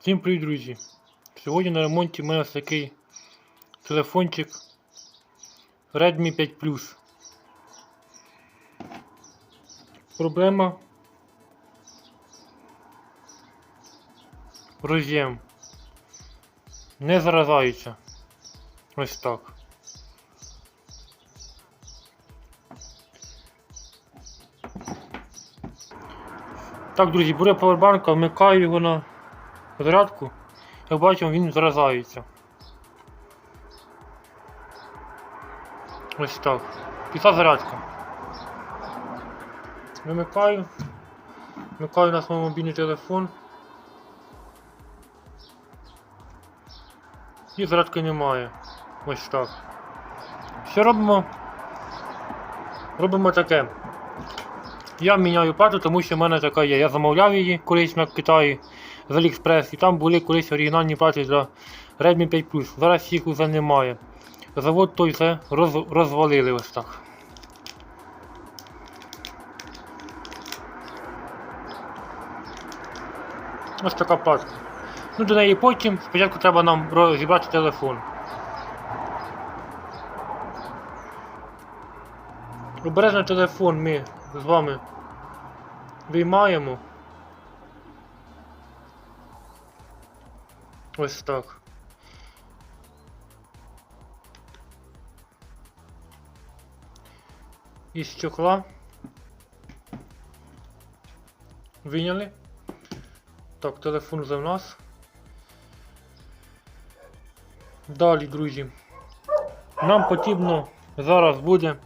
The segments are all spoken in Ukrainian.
Всім привіт, друзі! Сьогодні на ремонті в мене ось такий телефончик Redmi 5 Plus. Проблема роз'єм. Не заражається. Ось так. Так, друзі, беру павербанка, вмикаю його на зарядку. Як бачимо, він заражається. Ось так. Пішла зарядка. Вимикаю. Вмикаю на свій мобільний телефон. І зарядки немає. Ось так. Що робимо? Робимо таке. Я міняю плату, тому що в мене така є. Я замовляв її колись на Китаї з Aliexpress, і там були колись оригінальні плати для Redmi 5 Plus. Зараз їх вже немає. Завод той все роз, розвалили ось так. Ось така платка. Ну до неї потім. Спочатку треба нам розібрати телефон. Обережно телефон ми з вами виймаємо. Ось так. Із стекла. Виняли. Так, телефон за нас. Далі, друзі. Нам потрібно зараз буде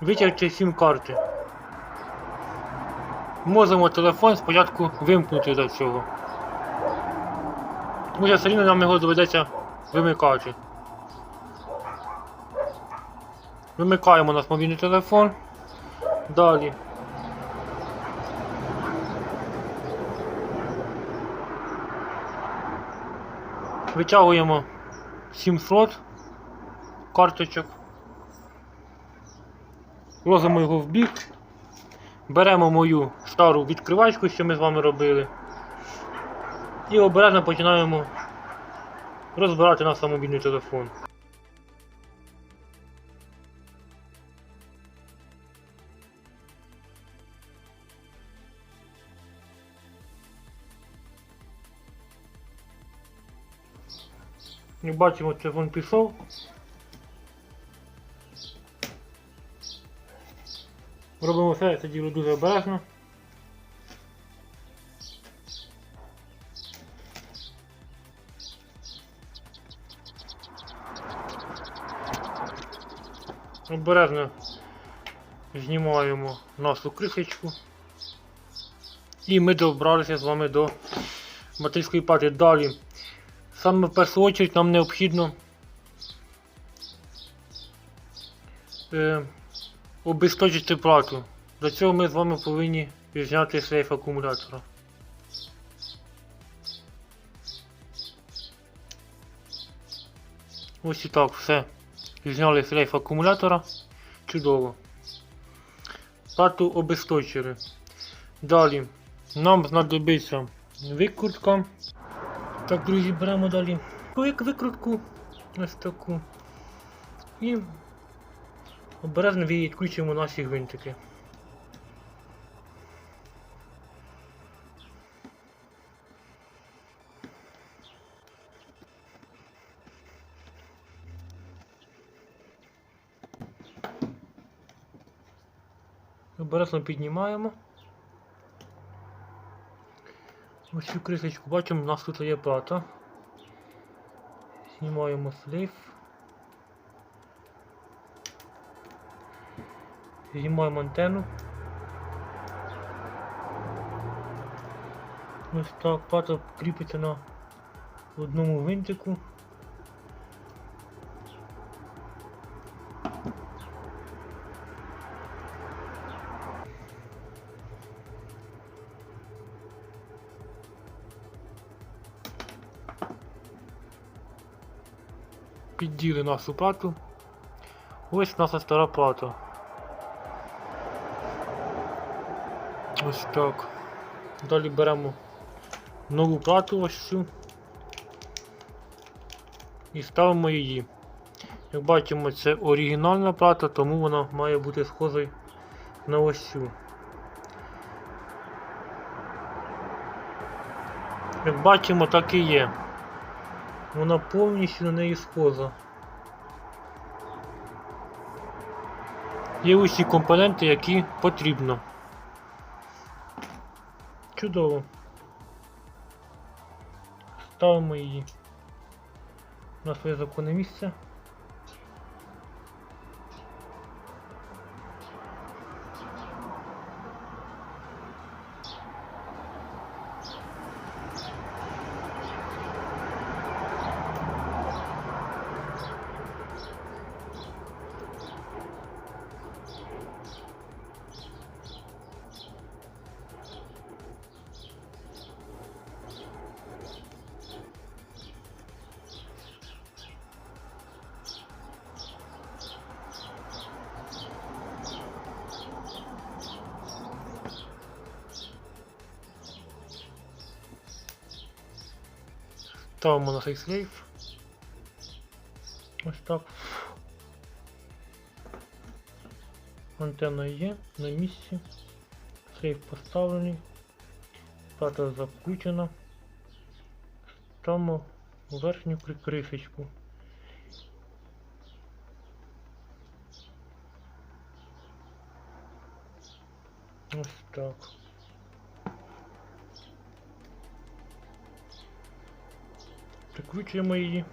витягти сім карти. Можемо телефон спочатку вимкнути до цього. Тому що все рівно нам його доведеться вимикати. Вимикаємо наш мобільний телефон. Далі. Витягуємо 700 карточок. Ложимо його в бік. Беремо мою стару відкривачку, що ми з вами робили. І обережно починаємо розбирати наш мобільний телефон. Як бачимо, телефон пішов. Робимо все це діло дуже обережно. Обережно знімаємо нашу кришечку. І ми добралися з вами до материнської плати. Далі. Саме в першу чергу нам необхідно е, обесточити плату. Для цього ми з вами повинні зняти шлейф акумулятора. Ось і так все. Зняли шлейф акумулятора. Чудово. Плату обесточили. Далі нам знадобиться викрутка. Так, друзі, беремо далі вик- викрутку. Ось таку. І обережно відключимо наші гвинтики. Обережно піднімаємо. Ось цю крисочку бачимо, у нас тут є плата. Знімаємо слив. Знімаємо антенну. Ось так, плата кріпиться на одному гвинтику. Підділи нашу плату. Ось наша стара плата. Ось так. Далі беремо нову плату ось цю. І ставимо її. Як бачимо, це оригінальна плата, тому вона має бути схожою на ось цю. Як бачимо, так і є. Вона повністю на неї схожа. Є усі компоненти, які потрібно. Чудово. Ставимо її на своє законне місце. Ставимо на цей слейф. Ось так. Антенна є на місці. Сейф поставлений. Плата закручена. Ставимо верхню кри- кришечку. Ось так. Прикручуємо її.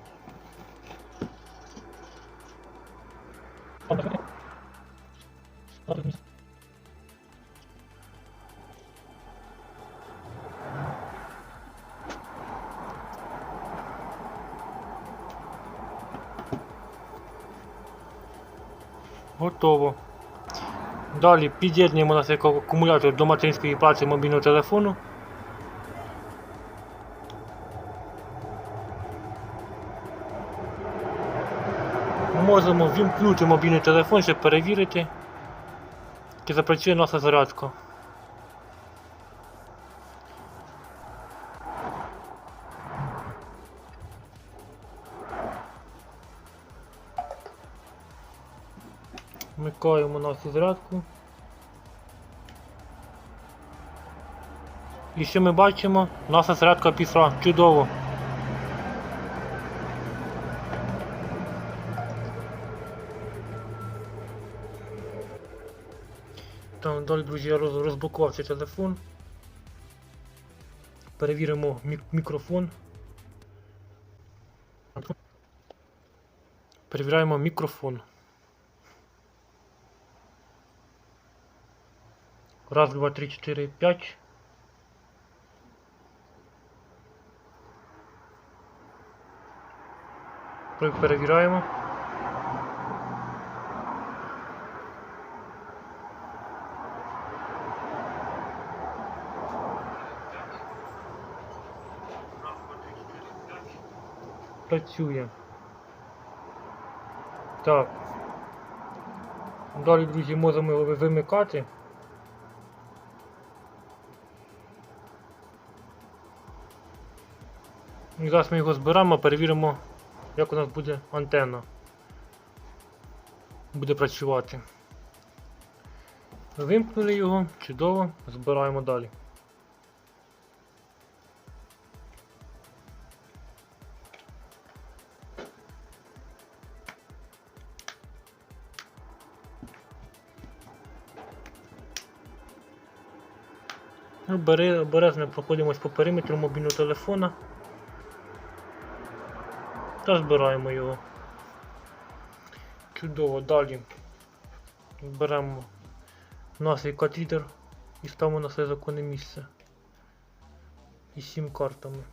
Готово. Далі під'єднуємо наш акумулятор до материнської плати мобільного телефону. Можемо вімкнути мобільний телефон, щоб перевірити, чи запрацює наша зарядка. Вмикаємо нашу зарядку. І що ми бачимо? Наша зарядка пішла чудово. Далі, друзі, я роз- розблокував цей телефон. Перевіримо мік- мікрофон. Перевіряємо мікрофон. Раз, два, три, чотири, п'ять. Перевіряємо. Працює. Так. Далі, друзі, можемо вимикати. І зараз ми його зберемо, перевіримо, як у нас буде антенна. Буде працювати. Вимкнули його, чудово, збираємо далі. Обережно проходимось по периметру мобільного телефона. Та збираємо його. Чудово, далі беремо наш катрідер і ставимо на своє законне місце. Із сім картами.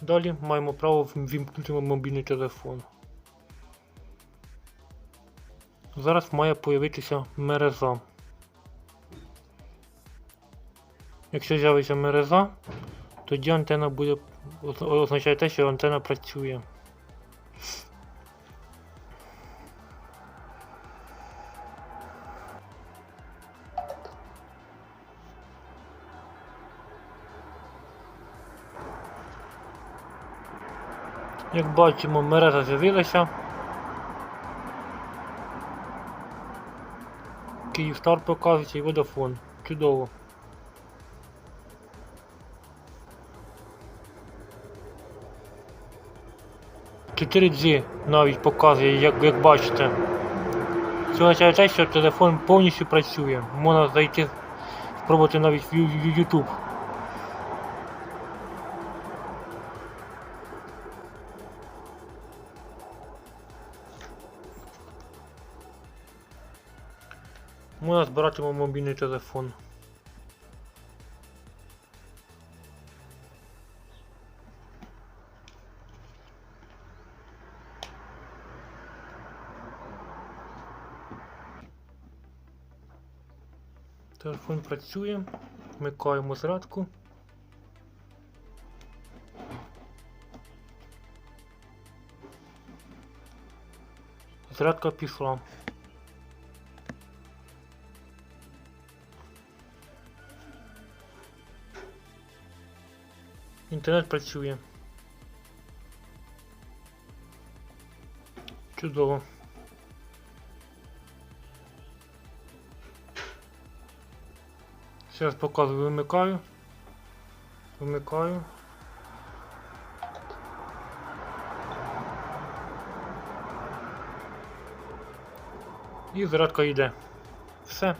Далі маємо право вімкнути мобільний телефон. Зараз має появитися мережа. Якщо з'явиться мережа, тоді антена буде означає те, що антена працює. Як бачимо, мережа з'явилася. Київстар показується і водофон. Чудово. Чотири g навіть показує, як, як бачите. Це означає те, що телефон повністю працює. Можна зайти, спробувати навіть в YouTube. Можна збирати мобільний телефон. Телефон працює. Вмикаємо зарядку. Зарядка пішла. Інтернет працює. Чудово. Зараз показую, вимикаю. Вимикаю. І зарядка йде. Все.